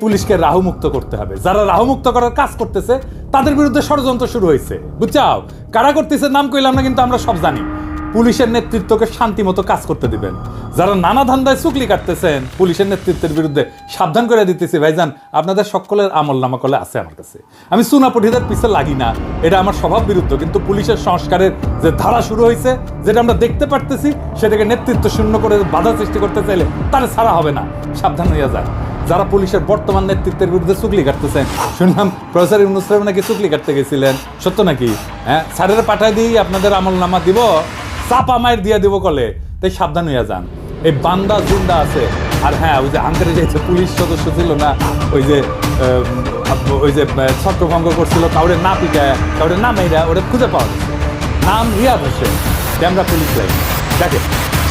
পুলিশকে রাহুমুক্ত করতে হবে। যারা রাহুমুক্ত করার কাজ করতেছে, তাদের বিরুদ্ধে ষড়যন্ত্র শুরু হয়েছে। বুঝছাও? কারা করতেছে নাম কইলাম না কিন্তু আমরা সব জানি। পুলিশের নেতৃত্বকে শান্তি মতো কাজ করতে দিবেন। যারা নানা ধান্দায় চুকলি কাটতেছেন, পুলিশের নেতৃত্বের বিরুদ্ধে সাবধান করে দিতেছি। ভাইজান, আপনাদের সকলের আমল নামাকলে আছে আমার কাছে। আমি সুনাপঠিদের পিছে লাগি না। এটা আমার স্বভাব বিরুদ্ধ। কিন্তু পুলিশের সংস্কারের যে ধারা শুরু হয়েছে, যেটা আমরা দেখতে পারতেছি, সেটাকে নেতৃত্ব শূন্য করে বাধা সৃষ্টি করতে চাইলে তার ছাড়া হবে না। সাবধান হইয়া যায় যারা পুলিশের বর্তমান নেতৃত্বের বিরুদ্ধে চুগলি কাটতেছেন শুনলাম প্রফেসর ইউনুস সাহেব নাকি চুগলি কাটতে গেছিলেন। সত্য নাকি? হ্যাঁ স্যারের পাঠায় দিই, আপনাদের আমল নামা দিব, চাপা মায়ের দিয়ে দিব কলে। তাই সাবধান হইয়া যান। এই বান্দা জিন্দা আছে। আর হ্যাঁ ওই যে আন্তরে যে পুলিশ সদস্য ছিল না, ওই যে ওই যে ছত্রভঙ্গ করছিল, কাউরে না পিটায়, কাউরে না মেয়েরা ওটা খুঁজে পাওয়া নাম Riyad Hossain camera police line. দেখে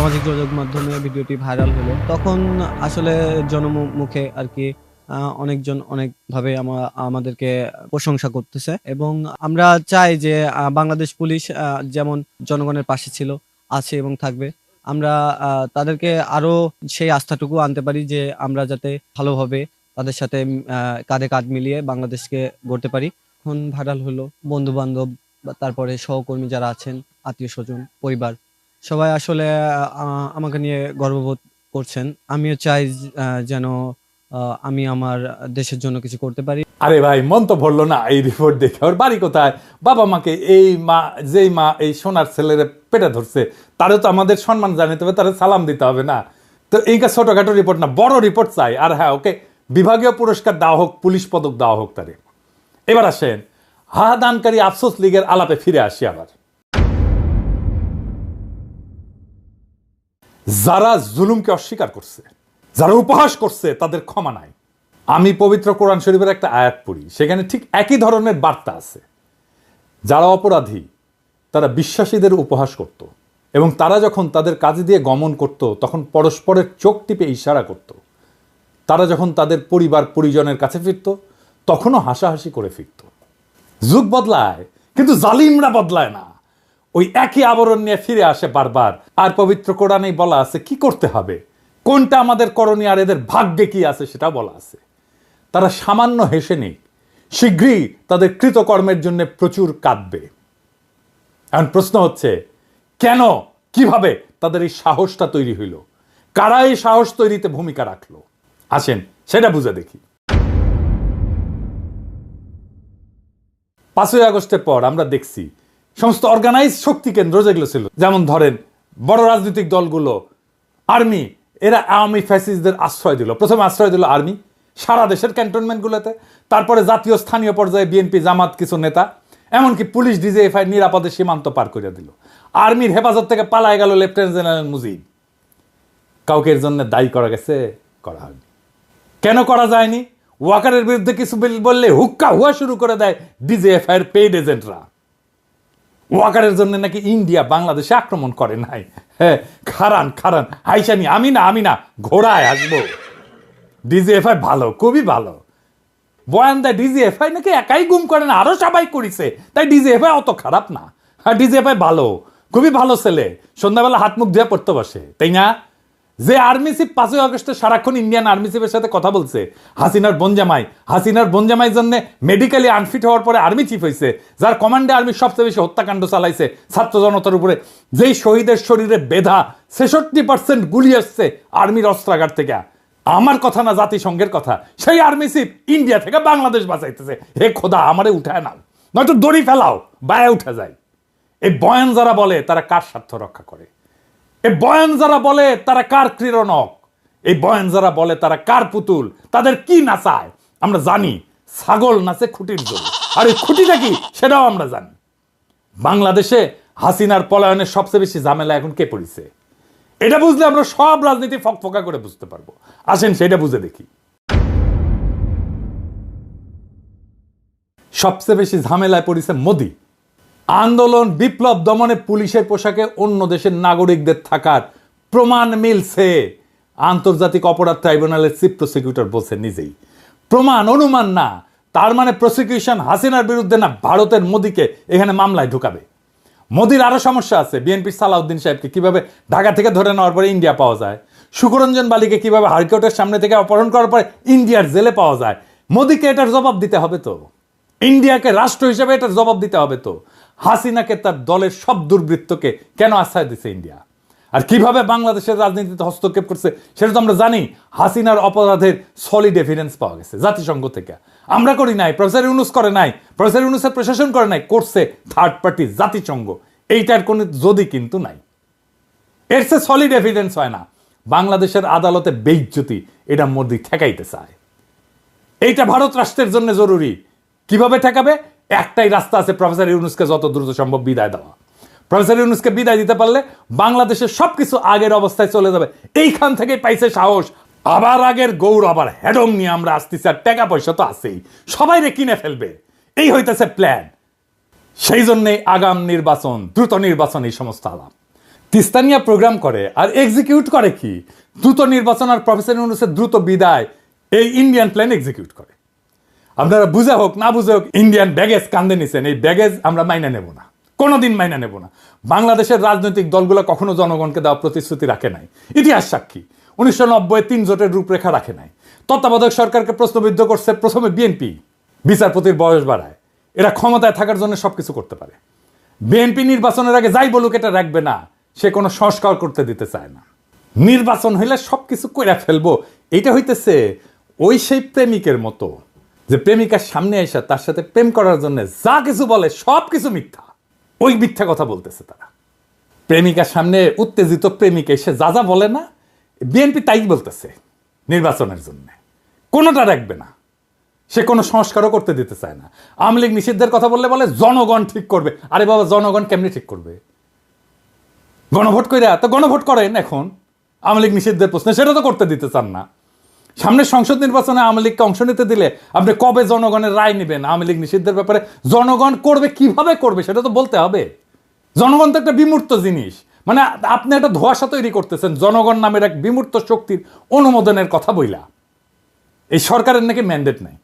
সামাজিক যোগাযোগ মাধ্যমে ভিডিওটি ভাইরাল হলো। তখন আসলে জনমুখে আর কি অনেকজন অনেকভাবে আমা- আমাদেরকে প্রশংসা করতেছে এবং আমরা চাই যে বাংলাদেশ পুলিশ যেমন জনগণের পাশে ছিল, আছে এবং থাকবে, আমরা তাদেরকে আরও সেই আস্থাটুকু আনতে পারি যে, আমরা যাতে ভালোভাবে তাদের সাথে কাঁধে কাঁধ মিলিয়ে বাংলাদেশকে গড়তে পারি। এখন ভাইরাল হলো বন্ধু বান্ধব তারপরে সহকর্মী যারা আছেন, আত্মীয় স্বজন, পরিবার। সবাই আসলে আমাকে নিয়ে গর্ববোধ করছেন। আমিও চাই যেন আমি আমার দেশের জন্য কিছু করতে পারি। আরে ভাই, মন তো ভরলো না, এই রিপোর্ট দেখে। ওর বাড়ি কোথায়? বাবা মাকে এই মা, যেই মা, এই সোনার ছেলের পেটে ধরছে, তারও তো আমাদের সম্মান জানাতে হবে তারা সালাম দিতে হবে না। তো এইটা ছোটখাটো রিপোর্ট না, বড় রিপোর্ট চাই। আর হ্যাঁ ওকে, বিভাগীয় পুরস্কার দেওয়া হোক, পুলিশ পদক দেওয়া হোক তারে। এবার আসেন হাদানকারী আফসোস লীগের আলাপে ফিরে আসি আবার। যারা জুলুমকে অস্বীকার করছে, যারা উপহাস করছে, তাদের ক্ষমা নাই। আমি পবিত্র কোরআন শরীফের একটা আয়াত পড়ি, সেখানে ঠিক একই ধরনের বার্তা আছে। যারা অপরাধী, তারা বিশ্বাসীদের উপহাস করত এবং তারা যখন তাদের কাজে দিয়ে গমন করত, তখন পরস্পরের চোখ টিপে ইশারা করত। তারা যখন তাদের পরিবার, পরিজনের কাছে ফিরত, তখনও হাসাহাসি করে ফিরত। যুগ বদলায়, কিন্তু জালিমরা বদলায় না। ওই একই আবরণ নিয়ে ফিরে আসে বারবার। আর পবিত্র কোরআনেই বলা আছে, কি করতে হবে? কোনটা আমাদের করণীয় আর এদের ভাগ্যে কি আছে সেটা বলা আছে। তারা সামান্য হেসে নেই। শীঘ্রই তাদের কৃতকর্মের জন্য প্রচুর কাঁদবে। এখন প্রশ্ন হচ্ছে, কেন, কীভাবে তাদের এই সাহসটা তৈরি হইল? কারা এই সাহস তৈরিতে ভূমিকা রাখল? আসেন, সেটা বুঝে দেখি। পাঁচই আগস্টের পর আমরা দেখছি সমস্ত অর্গানাইজ শক্তি কেন্দ্র যেগুলো ছিল, যেমন ধরেন বড় রাজনৈতিক দলগুলো আর্মি এরা আওয়ামী ফ্যাসিসদের আশ্রয় দিল। প্রথমে আশ্রয় দিল আর্মি সারা দেশের ক্যান্টনমেন্টগুলোতে তারপরে জাতীয় স্থানীয় পর্যায়ে বিএনপি জামাত কিছু নেতা, এমনকি পুলিশ ডিজিএফআই নিরাপদে সীমান্ত পার করে দিল। আর্মির হেফাজত থেকে পালায় গেল লেফটেন্যান্ট জেনারেল মুজিব। কাউকে এর জন্য দায়ী করা গেছে, করা হয়নি। কেন করা যায়নি? ওয়াকারের বিরুদ্ধে কিছু বিল- বললে হুক্কা হুয়া শুরু করে দেয় ডিজিএফআই এর পেইড এজেন্টরা ওয়াকারের জন্য নাকি ইন্ডিয়া বাংলাদেশে আক্রমণ করে নাই। হ্যাঁ খারান খারান। হাইসানি আমি না আমি না, ঘোড়ায় আসব। ডিজিএফআই ভালো, খুবই ভালো। বয়ান দেয়, ডিজিএফআই নাকি একাই গুম করে না আরও সবাই করিছে। তাই ডিজিএফআই অত খারাপ না। হ্যাঁ ডিজিএফআই ভালো, খুবই ভালো ছেলে। সন্ধ্যাবেলা হাত মুখ ধুয়ে পড়তে বসে, তাই না? যে আর্মি চিফ পাঁচই আগস্টে সারাক্ষণ ইন্ডিয়ান আর্মি চিফের সাথে কথা বলছে, হাসিনার বনজামাই হাসিনার বনজামাই জন্য মেডিকেলি আনফিট হওয়ার পরে আর্মি চিফ হয়েছে যার কমান্ডে আর্মি সবচেয়ে বেশি হত্যাকাণ্ড চালাইছে ছাত্র জনতার উপরে। যেই শহীদের শরীরে বেধা ছেষট্টি পার্সেন্ট গুলি আসছে আর্মির অস্ত্রাগার থেকে। আমার কথা না জাতিসংঘের কথা, সেই আর্মি চিফ ইন্ডিয়া থেকে বাংলাদেশ বাঁচাইতেছে। হে খোদা, আমারে উঠায় নাও, নয়তো দড়ি ফেলাও, বায়ে উঠে যায়। এই বয়ান যারা বলে, তারা কার স্বার্থ রক্ষা করে? এই বয়ান যারা বলে, তারা কার ক্রীড়নক এই বয়ান যারা বলে, তারা কার পুতুল? তাদের কি নাচায়? আমরা জানি, ছাগল নাচে খুঁটির জন্য। আর এই খুঁটিটা কি? সেটাও আমরা জানি। বাংলাদেশে হাসিনার পলায়নের সবচেয়ে বেশি ঝামেলা এখন কে পড়েছে? এটা বুঝলে আমরা সব রাজনীতি ফকফকা করে বুঝতে পারব। আসেন, সেটা বুঝে দেখি। সবচেয়ে বেশি ঝামেলায় পড়েছে মোদি। আন্দোলন, বিপ্লব দমনে পুলিশের পোশাকে অন্য দেশের নাগরিকদের থাকার প্রমাণ মিলছে। আন্তর্জাতিক অপরাধ ট্রাইব্যুনালের চিফ প্রসিকিউটর বলছে নিজেই। প্রমাণ, অনুমান না। তার মানে প্রসিকিউশন হাসিনার বিরুদ্ধে না ভারতের মোদিকে এখানে মামলায় ঢুকাবে? মোদির আরও সমস্যা আছে। বিএনপির সালাউদ্দিন সাহেবকে কীভাবে ঢাকা থেকে ধরে নেওয়ার পরে ইন্ডিয়া পাওয়া যায়? সুকরঞ্জন বালিকে কীভাবে হাইকোর্টের সামনে থেকে অপহরণ করার পরে ইন্ডিয়ার জেলে পাওয়া যায়? মোদিকে এটার জবাব দিতে হবে তো? ইন্ডিয়াকে রাষ্ট্র হিসেবে এটার জবাব দিতে হবে তো? হাসিনাকে তার দলের সব দুর্বৃত্তকে কেন আশ্রয় দিছে ইন্ডিয়া? আর কীভাবে বাংলাদেশের রাজনীতিতে হস্তক্ষেপ করছে, সেটা তো আমরা জানি, হাসিনার অপরাধের সলিড এভিডেন্স পাওয়া গেছে জাতিসংঘ থেকে। আমরা করি নাই, প্রফেসর ইউনুস করে নাই, প্রফেসর ইউনুসের প্রশাসন করে নাই, করছে থার্ড পার্টি জাতিসংঘ। এইটার কোনো যদি কিন্তু নাই। এর সে সলিড এভিডেন্স হয় না। বাংলাদেশের আদালতে বেইজ্জতি, এটা মোদি ঠেকাইতে চায়। এইটা ভারত রাষ্ট্রের জন্য জরুরি। কীভাবে ঠেকাবে? একটাই রাস্তা আছে প্রফেসর ইউনুসকে যত দ্রুত সম্ভব বিদায় দেওয়া। প্রফেসর ইউনুসকে বিদায় দিতে পারলে বাংলাদেশের সবকিছু আগের অবস্থায় চলে যাবে। এইখান থেকে পাইছে সাহস। আবার আগের গৌর, আবার হেডম নিয়ে আমরা আসতেছি আর টাকা পয়সা তো আছেই। সবাই রে কিনে ফেলবে। এই হইতেছে প্ল্যান সেই জন্যে আগাম নির্বাচন, দ্রুত নির্বাচন এই সমস্ত আলাপ। তিস্তানিয়া প্রোগ্রাম করে আর এক্সিকিউট করে কি? দ্রুত নির্বাচন আর প্রফেসর ইউনুসের দ্রুত বিদায় এই ইন্ডিয়ান প্ল্যান এক্সিকিউট করে। আপনারা বুঝে হোক, না বুঝে হোক ইন্ডিয়ান ব্যাগেজ কান্দে নিছেন। এই ব্যাগেজ আমরা মাইনা নেব না। কোনোদিন মাইনা নেব না। বাংলাদেশের রাজনৈতিক দলগুলো কখনো জনগণকে দেওয়া প্রতিশ্রুতি রাখে নাই। ইতিহাস সাক্ষী। উনিশশো নব্বই তিন জোটের রূপরেখা রাখে নাই। তত্ত্বাবধায়ক সরকারকে প্রশ্নবিদ্ধ করছে প্রথমে বিএনপি। বিচারপতির বয়স বাড়ায়। এরা ক্ষমতায় থাকার জন্য সবকিছু করতে পারে। বিএনপি নির্বাচনের আগে যাই বলুক, এটা রাখবে না। সে কোনো সংস্কার করতে দিতে চায় না। নির্বাচন হইলে সবকিছু কইরা ফেলব। এটা হইতেছে ওই সেই প্রেমিকের মতো। যে প্রেমিকার সামনে এসে তার সাথে প্রেম করার জন্য যা কিছু বলে, সব কিছু মিথ্যা। ওই মিথ্যা কথা বলতেছে তারা। প্রেমিকার সামনে উত্তেজিত প্রেমিক এসে যা যা বলে না, বিএনপি তাই বলতেছে নির্বাচনের জন্য। কোনোটা রাখবে না। সে কোনো সংস্কারও করতে দিতে চায় না। আওয়ামী লীগ নিষিদ্ধের কথা বললে বলে, জনগণ ঠিক করবে। আরে বাবা, জনগণ কেমনি ঠিক করবে? গণভোট কইরা, তো গণভোট করেন এখন। আওয়ামী লীগ নিষিদ্ধের প্রশ্নে সেটা তো করতে দিতে চান না। সামনে সংসদ নির্বাচনে আওয়ামী লীগকে অংশ নিতে দিলে আপনি কবে জনগণের রায় নেবেন? আওয়ামী লীগ নিষিদ্ধের ব্যাপারে জনগণ করবে, কীভাবে করবে সেটা তো বলতে হবে। জনগণ তো একটা বিমূর্ত জিনিস। মানে আপনি একটা ধোয়াশা তৈরি করতেছেন, জনগণ নামের এক বিমূর্ত শক্তির অনুমোদনের কথা বইলা। এই সরকারের নাকি ম্যান্ডেট নাই।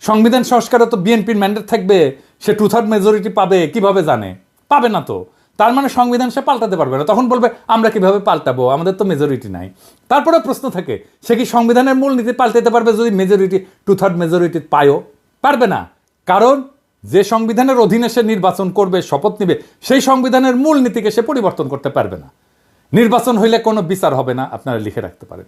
সংবিধান সংস্কারে তো বিএনপির ম্যান্ডেট থাকবে, সে টু থার্ড মেজরিটি পাবে, কীভাবে জানে? পাবে না তো। তার মানে সংবিধান সে পাল্টাতে পারবে না। তখন বলবে, আমরা কীভাবে পাল্টাবো? আমাদের তো মেজরিটি নাই। তারপরে প্রশ্ন থাকে, সে কি সংবিধানের মূল নীতি পাল্টাতে পারবে যদি মেজরিটি টু থার্ড মেজরিটি পায়ও? পারবে না। কারণ যে সংবিধানের অধীনে সে নির্বাচন করবে, শপথ নেবে, সেই সংবিধানের মূল নীতিকে সে পরিবর্তন করতে পারবে না। নির্বাচন হইলে কোনো বিচার হবে না, আপনারা লিখে রাখতে পারেন।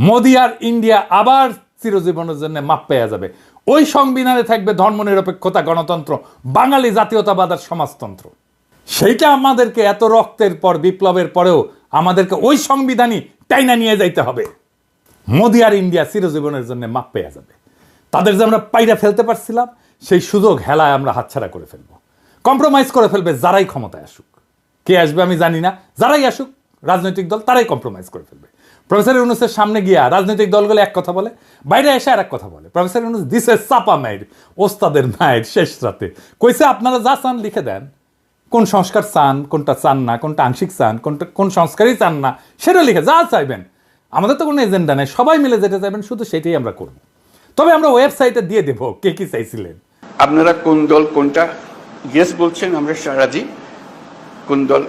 মোদি আর ইন্ডিয়া আবার চিরজীবনের জন্য মাপ পেয়ে যাবে। ওই সংবিধানে থাকবে ধর্মনিরপেক্ষতা, গণতন্ত্র, বাঙালি জাতীয়তাবাদ আর সমাজতন্ত্র। সেইটা আমাদেরকে এত রক্তের পর, বিপ্লবের পরেও আমাদেরকে ওই সংবিধানই টাইনা নিয়ে যাইতে হবে। মোদি আর ইন্ডিয়া চিরজীবনের জন্য মাপ পেয়ে যাবে। তাদের যে আমরা পাইরা ফেলতে পারছিলাম, সেই সুযোগ হেলায় আমরা হাতছাড়া করে ফেলব। কম্প্রোমাইজ করে ফেলবে যারাই ক্ষমতায় আসুক। কে আসবে আমি জানি না, যারাই আসুক, রাজনৈতিক দল তারাই কম্প্রোমাইজ করে ফেলবে। প্রফেসর ইউনুসের সামনে গিয়া রাজনৈতিক দলগুলো এক কথা বলে, বাইরে এসে আর এক কথা বলে। প্রফেসর ইউনুস দিছে চাপা মায়ের ওস্তাদের মায়ের শেষ রাতে। কইছে, আপনারা যা চান লিখে দেন। কোন সংস্কার চান, কোনটা চান না, কোনটা আংশিক চান, কোনটা, কোন সংস্কারই চান না, সেটা লিখে যা চাইবেন। আমাদের তো কোনো এজেন্ডা নেই, সবাই মিলে যেটা চাইবেন শুধু সেটাই আমরা করব। তবে আমরা ওয়েবসাইটে দিয়ে দেবো কে কি চাইছিলেন। আপনারা কোন দল, কোনটা? ইয়েস বলছেন, আমরা রাজি। কোন দল?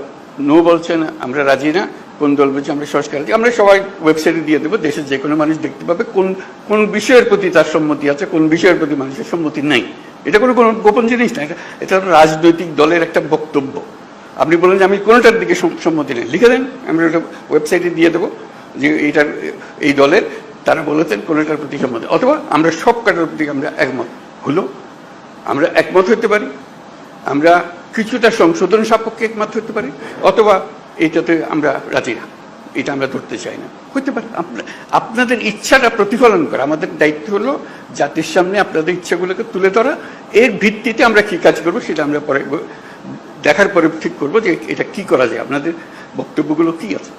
নো বলছেন, আমরা রাজি না। কোন দল বলছে, আমরা সংস্কার আমরা সবাই ওয়েবসাইটে দিয়ে দেবো, দেশের যে কোনো মানুষ দেখতে পাবে কোন কোন বিষয়ের প্রতি তার সম্মতি আছে, কোন বিষয়ের প্রতি মানুষের সম্মতি নাই। এটা কোনো কোনো গোপন জিনিস না, এটা এটা রাজনৈতিক দলের একটা বক্তব্য। আপনি বলেন যে আমি কোনোটার দিকে সম্মতি নেই। লিখে দেন, আমি ওটা ওয়েবসাইটে দিয়ে দেবো যে এইটার এই দলের, তারা বলেছেন কোনোটার প্রতি সম্মতি। অথবা আমরা সব কাটার প্রতি আমরা একমত। হলো, আমরা একমত হতে পারি, আমরা কিছুটা সংশোধন সাপেক্ষে একমত হতে পারি, অথবা এইটাতে আমরা রাজি না। এটা আমরা ধরতে চাই না। হতে পারে আপনাদের ইচ্ছাটা প্রতিফলন করা। আমাদের দায়িত্ব হলো জাতির সামনে আপনাদের ইচ্ছাগুলোকে তুলে ধরা। এর ভিত্তিতে আমরা কি কাজ করব সেটা আমরা পরে দেখার পরে ঠিক করব যে এটা কি করা যায়। আপনাদের বক্তব্যগুলো কি আছে?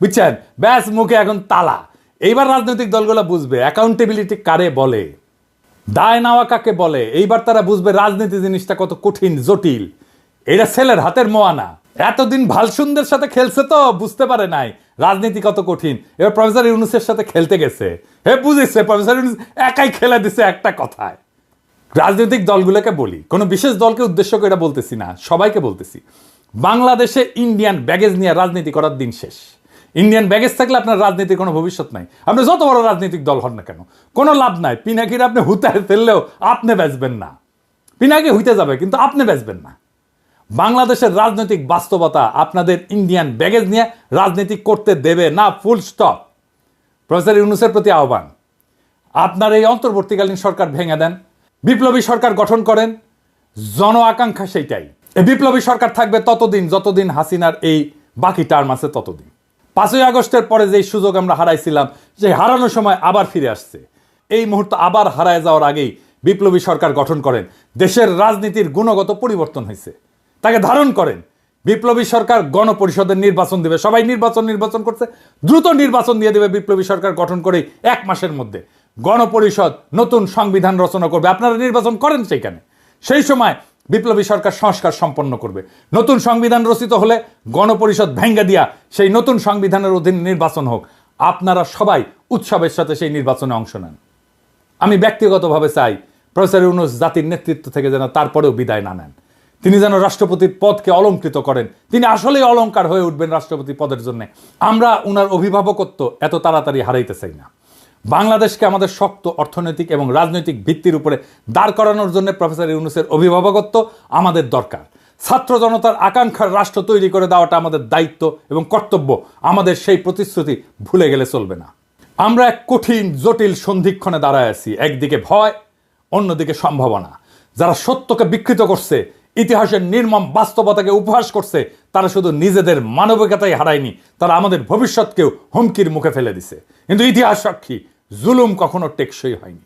বুঝছেন? ব্যাস, মুখে এখন তালা। এইবার রাজনৈতিক দলগুলো বুঝবে অ্যাকাউন্টেবিলিটি কারে বলে? দায় নেওয়া কাকে বলে? এইবার তারা বুঝবে রাজনীতি জিনিসটা কত কঠিন, জটিল। এটা ছেলের হাতের মোয়ানা। এতদিন ভালসুন্দের সাথে খেলছে তো, বুঝতে পারে নাই। রাজনীতি কত কঠিন। এবার প্রফেসর ইউনুসের সাথে খেলতে গেছে। হে, বুঝেছে, প্রফেসর ইউনুস একাই খেলে দিছে একটা কথায়। রাজনৈতিক দলগুলোকে বলি, কোনো বিশেষ দলকে উদ্দেশ্য করে এটা বলতেছি না, সবাইকে বলতেছি। বাংলাদেশে ইন্ডিয়ান ব্যাগেজ নিয়ে রাজনীতি করার দিন শেষ। ইন্ডিয়ান ব্যাগেজ থাকলে আপনার রাজনীতির কোনো ভবিষ্যৎ নাই। আপনি যত বড় রাজনৈতিক দল হন না কেন, কোনো লাভ নাই। পিনাকির আপনি হুতায় ফেললেও আপনি বেচবেন না। পিনাকি হইতে যাবে, কিন্তু আপনি বেচবেন না। বাংলাদেশের রাজনৈতিক বাস্তবতা আপনাদের ইন্ডিয়ান ব্যাগেজ নিয়ে রাজনীতি করতে দেবে না ফুল স্টপ প্রফেসর ইউনুসের প্রতি আহ্বান। আপনার এই অন্তর্বর্তীকালীন সরকার ভেঙে দেন। বিপ্লবী সরকার গঠন করেন। জন আকাঙ্ক্ষা সেইটাই। এই বিপ্লবী সরকার থাকবে ততদিন, যতদিন হাসিনার এই বাকি টার্ম আছে ততদিন। পাঁচই আগস্টের পরে যে সুযোগ আমরা হারাইছিলাম, সেই হারানোর সময় আবার ফিরে আসছে। এই মুহূর্তে আবার হারায় যাওয়ার আগেই বিপ্লবী সরকার গঠন করেন। দেশের রাজনীতির গুণগত পরিবর্তন হয়েছে। তাকে ধারণ করেন। বিপ্লবী সরকার গণপরিষদের নির্বাচন দেবে। সবাই নির্বাচন নির্বাচন করছে, দ্রুত নির্বাচন দিয়ে দেবে বিপ্লবী সরকার গঠন করে এক মাসের মধ্যে। গণপরিষদ নতুন সংবিধান রচনা করবে। আপনারা নির্বাচন করেন সেইখানে। সেই সময় বিপ্লবী সরকার সংস্কার সম্পন্ন করবে। নতুন সংবিধান রচিত হলে গণপরিষদ ভেঙ্গে দিয়া সেই নতুন সংবিধানের অধীন নির্বাচন হোক। আপনারা সবাই উৎসবের সাথে সেই নির্বাচনে অংশ নেন। আমি ব্যক্তিগতভাবে চাই প্রফেসর ইউনুস জাতির নেতৃত্ব থেকে যেন তারপরেও বিদায় না নেন। তিনি যেন রাষ্ট্রপতির পদকে অলঙ্কৃত করেন। তিনি আসলেই অলংকার হয়ে উঠবেন রাষ্ট্রপতি পদের জন্য। আমরা উনার অভিভাবকত্ব এত তাড়াতাড়ি হারাইতে চাই না। বাংলাদেশকে আমাদের শক্ত অর্থনৈতিক এবং রাজনৈতিক ভিত্তির উপরে দাঁড় করানোর জন্য প্রফেসর ইউনুসের অভিভাবকত্ব আমাদের দরকার। ছাত্র জনতার আকাঙ্ক্ষার রাষ্ট্র তৈরি করে দেওয়াটা আমাদের দায়িত্ব এবং কর্তব্য। আমাদের সেই প্রতিশ্রুতি ভুলে গেলে চলবে না। আমরা এক কঠিন, জটিল সন্ধিক্ষণে দাঁড়ায় আছি। একদিকে ভয়, অন্যদিকে সম্ভাবনা। যারা সত্যকে বিকৃত করছে ইতিহাসের নির্মম বাস্তবতাকে উপহাস করছে, তারা শুধু নিজেদের মানবিকতাই হারায়নি, তারা আমাদের ভবিষ্যৎকেও হুমকির মুখে ফেলে দিছে। কিন্তু ইতিহাস সাক্ষী, জুলুম কখনো টেকসই হয়নি।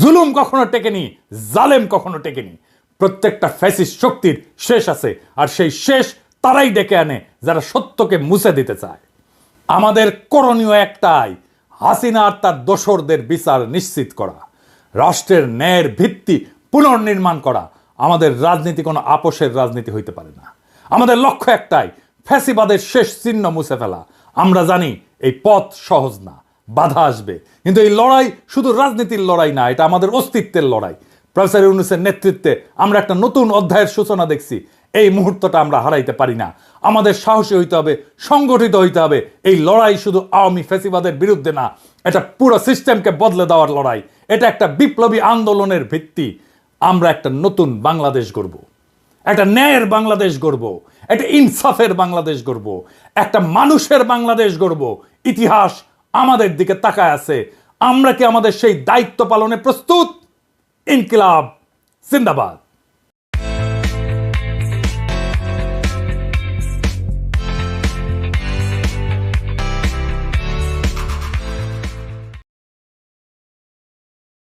জুলুম কখনো টেকেনি, জালেম কখনো টেকেনি। প্রত্যেকটা ফ্যাসিস শক্তির শেষ আছে, আর সেই শেষ তারাই ডেকে আনে যারা সত্যকে মুছে দিতে চায়। আমাদের করণীয় একটাই, হাসিনা আর তার দোসরদের বিচার নিশ্চিত করা। রাষ্ট্রের ন্যায়ের ভিত্তি পুনর্নির্মাণ করা আমাদের রাজনীতি কোনো আপোষের রাজনীতি হইতে পারে না। আমাদের লক্ষ্য একটাই, ফ্যাসিবাদের শেষ চিহ্ন মুছে ফেলা। আমরা জানি এই পথ সহজ না, বাধা আসবে। কিন্তু এই লড়াই শুধু রাজনীতির লড়াই না, এটা আমাদের অস্তিত্বের লড়াই। প্রফেসর ইউনুসের নেতৃত্বে আমরা একটা নতুন অধ্যায়ের সূচনা দেখছি। এই মুহূর্তটা আমরা হারাইতে পারি না। আমাদের সাহসী হইতে হবে, সংগঠিত হইতে হবে। এই লড়াই শুধু আওয়ামী ফেসিবাদের বিরুদ্ধে না, এটা পুরো সিস্টেমকে বদলে দেওয়ার লড়াই। এটা একটা বিপ্লবী আন্দোলনের ভিত্তি। আমরা একটা নতুন বাংলাদেশ গড়ব। একটা ন্যায়ের বাংলাদেশ গড়ব, একটা ইনসাফের বাংলাদেশ গড়ব, একটা মানুষের বাংলাদেশ গড়ব। ইতিহাস আমাদের দিকে তাকায় আছে। আমরা কি আমাদের সেই দায়িত্ব পালনে প্রস্তুত? ইনকিলাব, জিন্দাবাদ।